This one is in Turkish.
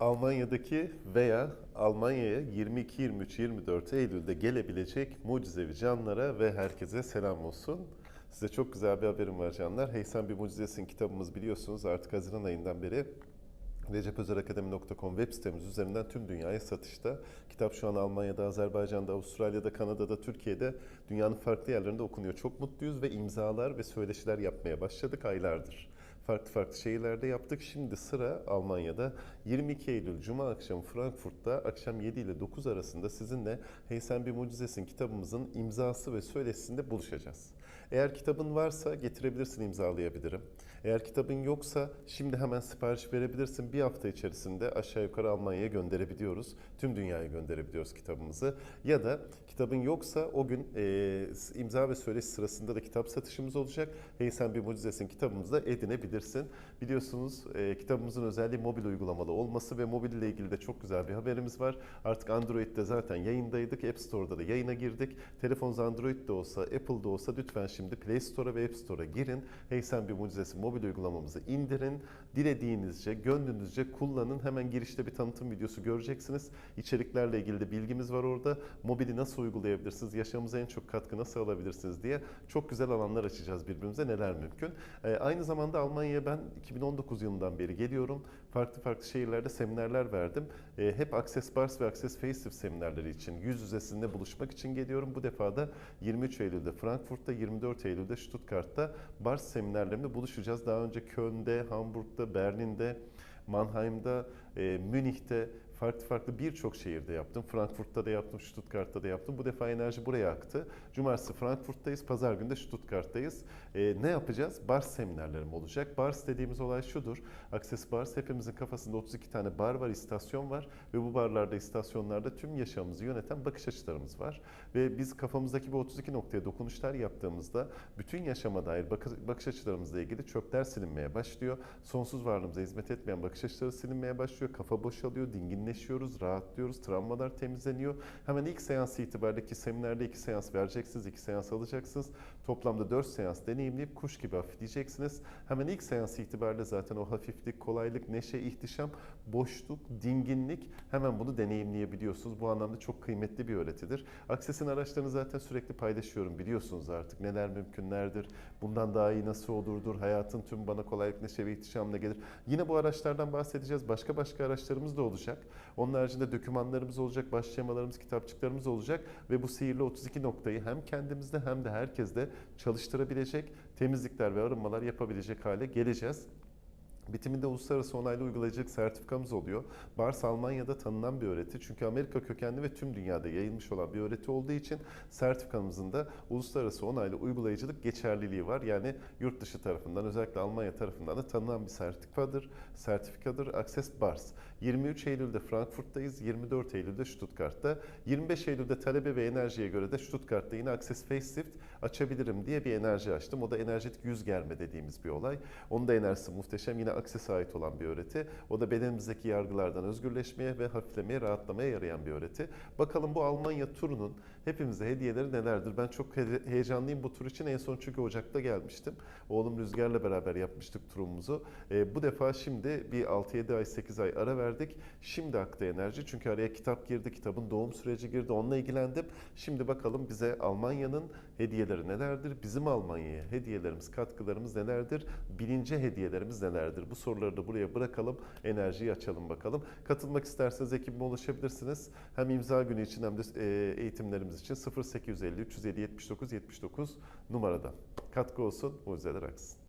Almanya'daki veya Almanya'ya 22, 23, 24 Eylül'de gelebilecek mucizevi canlara ve herkese selam olsun. Size çok güzel bir haberim var canlar. Heysen Bir Mucizesin kitabımız biliyorsunuz artık Haziran ayından beri recepözerakademi.com web sitemiz üzerinden tüm dünyaya satışta. Kitap şu an Almanya'da, Azerbaycan'da, Avustralya'da, Kanada'da, Türkiye'de dünyanın farklı yerlerinde okunuyor. Çok mutluyuz ve imzalar ve söyleşiler yapmaya başladık aylardır farklı farklı şehirlerde yaptık. Şimdi sıra Almanya'da 22 Eylül Cuma akşamı Frankfurt'ta akşam 7 ile 9 arasında sizinle Hey Sen Bir Mucizesin kitabımızın imzası ve söyleşisinde buluşacağız. Eğer kitabın varsa getirebilirsin imzalayabilirim. Eğer kitabın yoksa şimdi hemen sipariş verebilirsin. Bir hafta içerisinde aşağı yukarı Almanya'ya gönderebiliyoruz. Tüm dünyaya gönderebiliyoruz kitabımızı. Ya da kitabın yoksa o gün e, imza ve söyleşi sırasında da kitap satışımız olacak. Hey Sen Bir Mucizesin kitabımızı da edinebilirsin Biliyorsunuz e, kitabımızın özelliği mobil uygulamalı olması ve mobil ile ilgili de çok güzel bir haberimiz var. Artık Android'de zaten yayındaydık. App Store'da da yayına girdik. Telefonunuz Android'de olsa, Apple'da olsa lütfen şimdi Play Store'a ve App Store'a girin. Hey Sen Bir Mucizesi mobil uygulamamızı indirin. Dilediğinizce, gönlünüzce kullanın. Hemen girişte bir tanıtım videosu göreceksiniz. İçeriklerle ilgili de bilgimiz var orada. Mobili nasıl uygulayabilirsiniz, yaşamımıza en çok katkı nasıl alabilirsiniz diye çok güzel alanlar açacağız birbirimize neler mümkün. E, aynı zamanda Almanya'ya ben 2019 yılından beri geliyorum. Farklı farklı şehirlerde seminerler verdim. E, hep Access Bars ve Access Facelift seminerleri için yüz yüzesinde buluşmak için geliyorum. Bu defa da 23 Eylül'de Frankfurt'ta, 24 Eylül'de Stuttgart'ta Bars seminerlerinde buluşacağız. Daha önce Köln'de, Hamburg'da, Berlin'de, Mannheim'da, e, Münih'te farklı farklı birçok şehirde yaptım. Frankfurt'ta da yaptım, Stuttgart'ta da yaptım. Bu defa enerji buraya aktı. Cumartesi Frankfurt'tayız, pazar günü de Stuttgart'tayız. E, ne yapacağız? Bars seminerlerim olacak. Bars dediğimiz olay şudur. Access Bars hepimizin kafasında 32 tane bar var, istasyon var ve bu barlarda, istasyonlarda tüm yaşamımızı yöneten bakış açılarımız var. Ve biz kafamızdaki bu 32 noktaya dokunuşlar yaptığımızda bütün yaşama dair bakış açılarımızla ilgili çöpler silinmeye başlıyor. Sonsuz varlığımıza hizmet etmeyen bakış açıları silinmeye başlıyor. Kafa boşalıyor, dinginleşiyoruz, rahatlıyoruz, travmalar temizleniyor. Hemen ilk seans itibariyle ki seminerde iki seans vereceksiniz, iki seans alacaksınız. Toplamda 4 seans deneyimleyip kuş gibi hafifleyeceksiniz. Hemen ilk seans itibariyle zaten o hafiflik, kolaylık, neşe, ihtişam, boşluk, dinginlik hemen bunu deneyimleyebiliyorsunuz. Bu anlamda çok kıymetli bir öğretidir. Access'in araçlarını zaten sürekli paylaşıyorum. Biliyorsunuz artık neler mümkünlerdir, bundan daha iyi nasıl olurdur, hayatın tüm bana kolaylık, neşe ve ihtişamla gelir. Yine bu araçlardan bahsedeceğiz. Başka başka araçlarımız da olacak. Onun haricinde dokümanlarımız olacak, baş şemalarımız, kitapçıklarımız olacak ve bu sihirli 32 noktayı hem kendimizde hem de herkeste çalıştırabilecek, temizlikler ve arınmalar yapabilecek hale geleceğiz. Bitiminde uluslararası onaylı uygulayıcılık sertifikamız oluyor. BARS Almanya'da tanınan bir öğreti. Çünkü Amerika kökenli ve tüm dünyada yayılmış olan bir öğreti olduğu için sertifikamızın da uluslararası onaylı uygulayıcılık geçerliliği var. Yani yurt dışı tarafından özellikle Almanya tarafından da tanınan bir sertifikadır. Sertifikadır Access BARS. 23 Eylül'de Frankfurt'tayız, 24 Eylül'de Stuttgart'ta. 25 Eylül'de talebe ve enerjiye göre de Stuttgart'ta yine Access Facelift açabilirim diye bir enerji açtım. O da enerjetik yüz germe dediğimiz bir olay. Onun da enerjisi muhteşem. Yine Access'e ait olan bir öğreti. O da bedenimizdeki yargılardan özgürleşmeye ve hafiflemeye, rahatlamaya yarayan bir öğreti. Bakalım bu Almanya turunun hepimize hediyeleri nelerdir? Ben çok heyecanlıyım bu tur için. En son çünkü Ocak'ta gelmiştim. Oğlum Rüzgar'la beraber yapmıştık turumuzu. E, bu defa şimdi bir 6-7 ay, 8 ay ara verdik. Şimdi aktı enerji. Çünkü araya kitap girdi, kitabın doğum süreci girdi. Onunla ilgilendim. Şimdi bakalım bize Almanya'nın hediyeleri nelerdir? Bizim Almanya'ya hediyelerimiz, katkılarımız nelerdir? Birinci hediyelerimiz nelerdir? Bu soruları da buraya bırakalım. Enerjiyi açalım bakalım. Katılmak isterseniz ekibime ulaşabilirsiniz. Hem imza günü için hem de e, eğitimlerimiz için 0850 350 79 79 numaradan. Katkı olsun, mucizeler aksın.